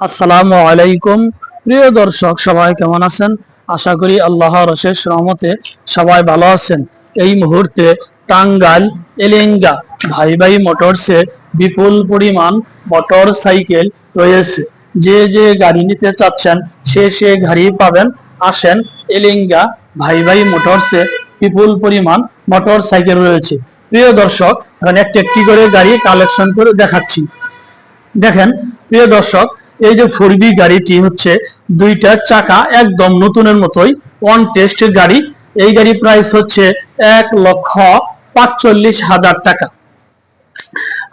আসসালামু আলাইকুম। প্রিয় দর্শক, সবাই কেমন আছেন? আশা করি আল্লাহর অশেষ রহমতে সবাই ভালো আছেন। এই মুহূর্তে টাঙ্গাইল, এলেঙ্গা, ভাই ভাই মোটরসে বিপুল পরিমাণ মোটর সাইকেল রয়েছে। যে যে গাড়ি নিতে চাচ্ছেন, সে সে গাড়ি পাবেন। আসেন, এলেঙ্গা ভাই ভাই মোটরসে বিপুল পরিমাণ মোটর সাইকেল রয়েছে। প্রিয় দর্শক এখন একটি একটি করে গাড়ি কালেকশন করে দেখাচ্ছি। দেখেন, প্রিয় দর্শক এই যে ফোর বি গাড়িটি হচ্ছে দুইটা চাকা একদম নতুনের মতোই ওয়ান টেস্টের গাড়ি। এই গাড়ি প্রাইস হচ্ছে এক লক্ষ পাঁচচল্লিশ হাজার টাকা।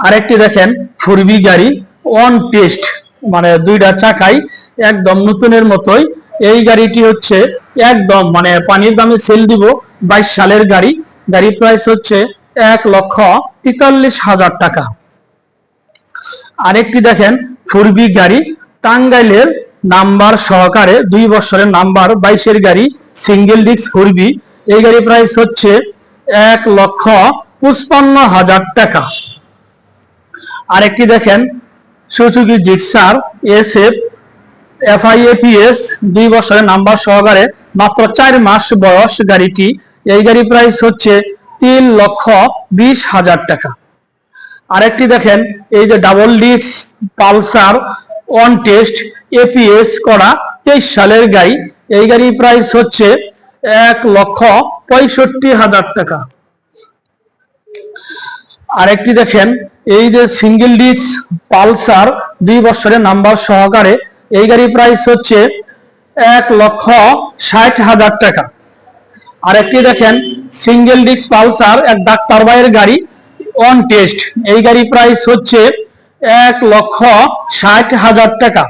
আরেকটি দেখেন ফোর বি গাড়ি ওয়ান টেস্ট মানে দুইটা চাকাই একদম নতুনের মতোই। এই গাড়িটি হচ্ছে একদম মানে পানির দামে সেল দিব বাইশ সালের গাড়ি। গাড়ি প্রাইস হচ্ছে এক লক্ষ তেতাল্লিশ হাজার টাকা। আরেকটি দেখেন ফুরবি গাড়ি টাঙ্গাইলের নাম্বার সহকারে দুই বছরের নাম্বার বাইশের গাড়ি সিঙ্গেল ডিস্ক ফুরবি এই গাড়ি প্রাইস হচ্ছে এক লক্ষ পঁচপান্ন হাজার টাকা। আরেকটি দেখেন Suzuki Gixxer S F FI ABS, দুই বছরের নাম্বার সহকারে মাত্র চার মাস বয়স গাড়িটি। এই গাড়ি প্রাইস হচ্ছে তিন লক্ষ বিশ হাজার টাকা। আরেকটি দেখেন, এই যে double disc Pulsar on test ABS করা তেইশ সালের গাড়ি। এই গাড়ির প্রাইস হচ্ছে এক লক্ষ পঁয়ষট্টি হাজার টাকা। আরেকটি দেখেন, এই যে সিঙ্গেল ডিস্ক পালসার দুই বছরের নাম্বার সহকারে, এই গাড়ির প্রাইস হচ্ছে এক লক্ষ ষাট হাজার টাকা। আরেকটি দেখেন সিঙ্গেল ডিস্ক পালসার এক ডাক্তার ভাইয়ের গাড়ি অন টেস্ট এই গাড়ি প্রাইস হচ্ছে এক লক্ষ ষাট হাজার টাকা।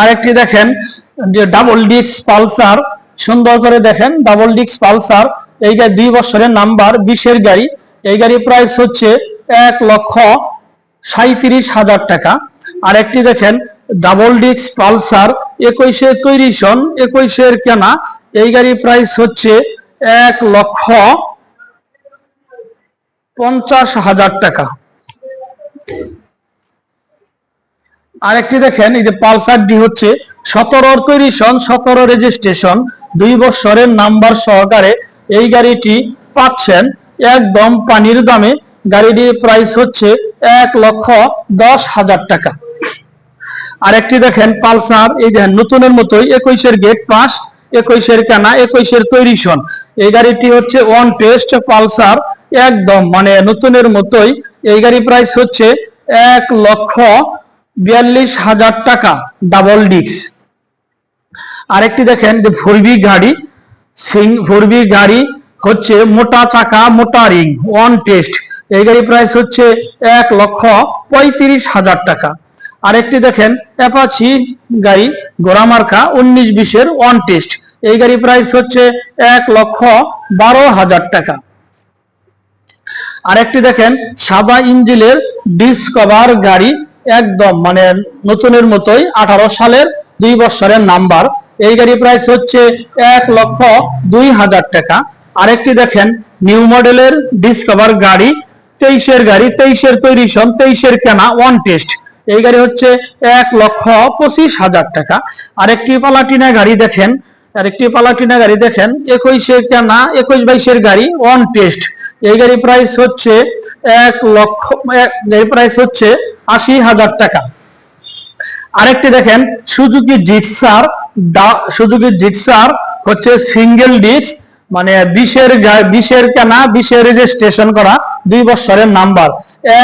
আরেকটি দেখেন, যে ডাবল ডিস্ক পালসার, সুন্দর করে দেখেন ডাবল ডিস্ক পালসার, এই গাড়ি দুই বছরের নাম্বার, বিশের গাড়ি, এই গাড়ি প্রাইস হচ্ছে এক লক্ষ সাঁত্রিশ হাজার টাকা। আরেকটি দেখেন ডাবল ডিস্ক পালসার, একুশে তৈরি সন, একুশের কেনা, এই গাড়ির প্রাইস হচ্ছে এক লক্ষ পঞ্চাশ হাজার টাকা। আরেকটি দেখেন, এই যে পালসারটি হচ্ছে সতেরোর তৈরি সন, সতেরো রেজিস্ট্রেশন দুই বছরের নাম্বার সহকারে এই গাড়িটি পাচ্ছেন। একদম পানির দামে গাড়িটির প্রাইস হচ্ছে এক লক্ষ দশ হাজার টাকা। আরেকটি দেখেন, পালসার, এই দেখেন, নতুনের মতোই একুশের গেট পাস একুশের কেনা, একুশের তৈরি সন। এই গাড়িটি হচ্ছে ওয়ান টেস্ট পালসার একদম মানে নতুনের মতোই। এই গাড়ি প্রাইস হচ্ছে এক লক্ষ বিয়াল্লিশ হাজার টাকা ডাবল ডিস্ক আরেকটি দেখেন, যে ফোরবি গাড়ি সিং ফোরবি গাড়ি হচ্ছে মোটা চাকা, মোটা রিং ওয়ান টেস্ট এই গাড়ি প্রাইস হচ্ছে এক লক্ষ পঁয়ত্রিশ হাজার টাকা। আরেকটি দেখেন অ্যাপাচি গাড়ি গোরামার্কা উনিশ বিশের ওয়ান টেস্ট এই গাড়ি প্রাইস হচ্ছে এক লক্ষ বারো হাজার টাকা। আরেকটি দেখেন, সাদা ইঞ্জিলের ডিসকভার গাড়ি একদম মানে নতুনের মতোই, আঠারো সালের দুই বছরের নাম্বার এই গাড়ি প্রাইস হচ্ছে এক লক্ষ দুই হাজার টাকা। আরেকটি দেখেন নিউ মডেলের ডিসকভার গাড়ি, তেইশের গাড়ি, তেইশের তৈরি সন তেইশের কেনা ওয়ান টেস্ট এই গাড়ি হচ্ছে এক লক্ষ পঁচিশ হাজার টাকা। আরেকটি পালাটিনা গাড়ি দেখেন, আরেকটি পালাটিনা গাড়ি দেখেন, একুশে কেনা, একুশ বাইশের গাড়ি ওয়ান টেস্ট এই গাড়ি প্রাইস হচ্ছে এক লক্ষ গাড়ি প্রাইস হচ্ছে আশি হাজার টাকা। আরেকটি দেখেন সুজুকি জিক্সার সুজুকি জিক্সার হচ্ছে সিঙ্গেল ডিস্ক মানে বিশের বিশের কেনা, বিশের রেজিস্ট্রেশন করা দুই বছরের নাম্বার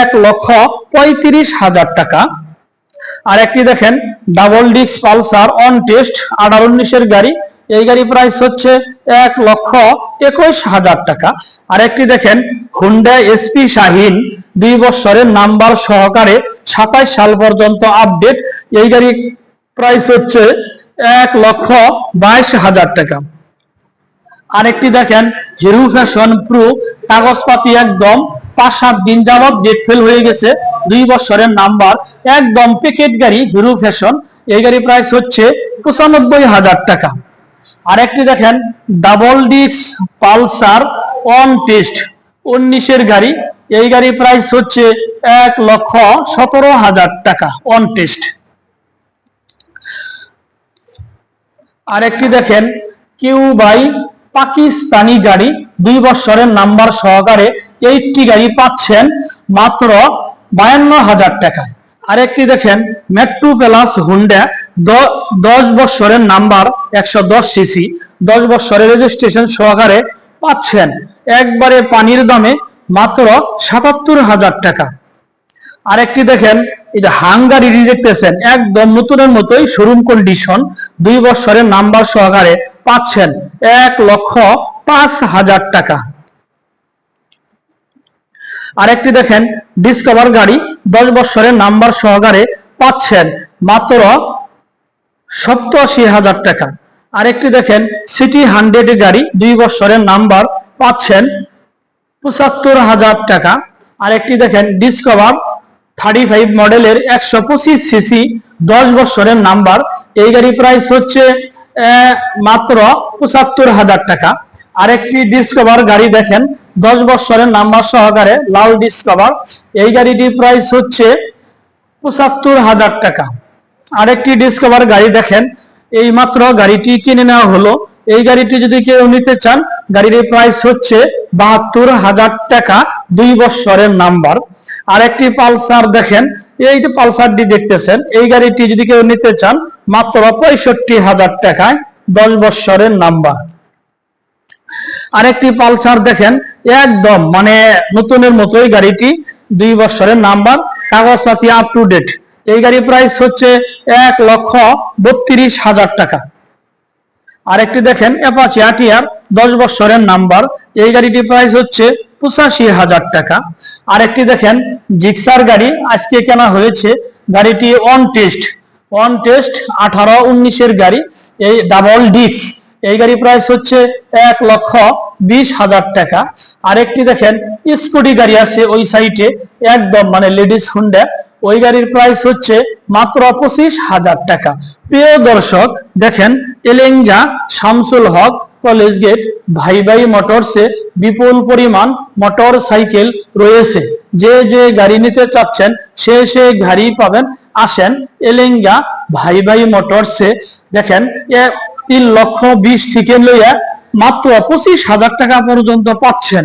এক লক্ষ পঁয়ত্রিশ হাজার টাকা। আর একটি দেখেন double disc Pulsar on test আঠারো উনিশের গাড়ি এই গাড়ি প্রাইস হচ্ছে এক লক্ষ একুশ হাজার টাকা। আর একটি দেখেন হুন্ডা এসপি শাহিন দুই বছরের নাম্বার সহকারে সাতাইশ সাল পর্যন্ত আপডেট এই গাড়ি প্রাইস হচ্ছে এক লক্ষ বাইশ হাজার টাকা। আরেকটি দেখেন হিরো ফ্যাশন প্রো কাগজপাতি একদম পাঁচ সাত দিন যাবত ডেট ফেল হয়ে গেছে। দুই বছরের নাম্বার একদম প্যাকেট গাড়ি হিরো ফ্যাশন এই গাড়ি প্রাইস হচ্ছে পঁচানব্বই হাজার টাকা। আরেকটি দেখেন double disc Pulsar on test উনিশের গাড়ি। এই গাড়ি প্রাইস হচ্ছে এক লক্ষ সতেরো হাজার টাকা অন টেস্ট আরেকটি দেখেন কিউ বাই পাকিস্তানি গাড়ি, দুই বছরের নাম্বার সহকারে এইটটি গাড়ি পাচ্ছেন, মাত্র বায়ান্ন হাজার টাকা আরেকটি দেখেন মেট্রো প্লাস হুন্ডা দশ বছরের নাম্বার একশো দশ সিসি, দশ বছরের রেজিস্ট্রেশন সহকারে পাচ্ছেন। একবারে পানির দামে মাত্র সাতাত্তর হাজার টাকা। আরেকটি দেখেন যে হাঙ্গারি দেখতেছেন, একদম নতুনের মতোই শোরুম কন্ডিশন দুই বছরের নাম্বার সহকারে পাচ্ছেন এক লক্ষ পাঁচ হাজার টাকা। আরেকটি দেখেন ডিসকভার গাড়ি দশ বছরের নাম্বার সহকারে পাচ্ছেন মাত্র সপ্তাশি হাজার টাকা। আরেকটি দেখেন সিটি হান্ড্রেড গাড়ি, দুই বছরের নাম্বার পাচ্ছেন পঁচাত্তর হাজার টাকা। আরেকটি দেখেন ডিসকভার থার্টি ফাইভ মডেলের একশো পঁচিশ সিসি দশ বছরের নাম্বার এই গাড়ি প্রাইস হচ্ছে মাত্র পঁচাত্তর হাজার টাকা। আরেকটি ডিসকভার গাড়ি দেখেন, দশ বছরের নাম্বার সহকারে, লাল ডিসকভার এই গাড়িটির প্রাইস হচ্ছে পঁচাত্তর হাজার টাকা। আরেকটি ডিসকভার গাড়ি দেখেন। এই মাত্র গাড়িটি কিনে নেওয়া হলো। এই গাড়িটি যদি কেউ নিতে চান, গাড়ির প্রাইস হচ্ছে বাহাত্তর হাজার টাকা, দুই বছরের নাম্বার আরেকটি পালসার দেখেন, এই যে পালসারটি দেখতেছেন, এই গাড়িটি যদি কেউ নিতে চান, মাত্র পঁয়ষট্টি হাজার টাকায় দশ বৎসরের নাম্বার আরেকটি পালসার দেখেন, একদম মানে নতুনের মতোই গাড়িটি, দুই বৎসরের নাম্বার কাগজপাতি আপ টু ডেট এই গাড়ির প্রাইস হচ্ছে এক লক্ষ বত্রিশ হাজার টাকা। আরেকটি দেখেন অ্যাপাচি আটিয়ার দশ বছরের নাম্বার এই গাড়িটির প্রাইস হচ্ছে পঁচাশি হাজার টাকা। আরেকটি দেখেন জিক্সার গাড়ি, আজকে কেনা হয়েছে গাড়িটি অন টেস্ট অন টেস্ট আঠারো উনিশের গাড়ি, এই ডাবল ডিস্ক এই গাড়ি প্রাইস হচ্ছে এক লক্ষ বিশ হাজার টাকা। আরেকটি দেখেন স্কুটি গাড়ি আছে ওই সাইটে একদম মানে লেডিস হুন্ডা ওই গাড়ির প্রাইস হচ্ছে মাত্র পঁচিশ হাজার টাকা। প্রিয় দর্শক, দেখেন এলেঙ্গা শামসুল হক কলেজ গেট ভাই ভাই মোটরসে বিপুল পরিমাণ মোটর সাইকেল রয়েছে। যে যে গাড়ি নিতে চাচ্ছেন, সে সে গাড়ি পাবেন। আসেন এলেঙ্গা ভাই ভাই মোটরসে দেখেন তিন লক্ষ বিশ থেকে লইয়া মাত্র পঁচিশ হাজার টাকা পর্যন্ত পাচ্ছেন।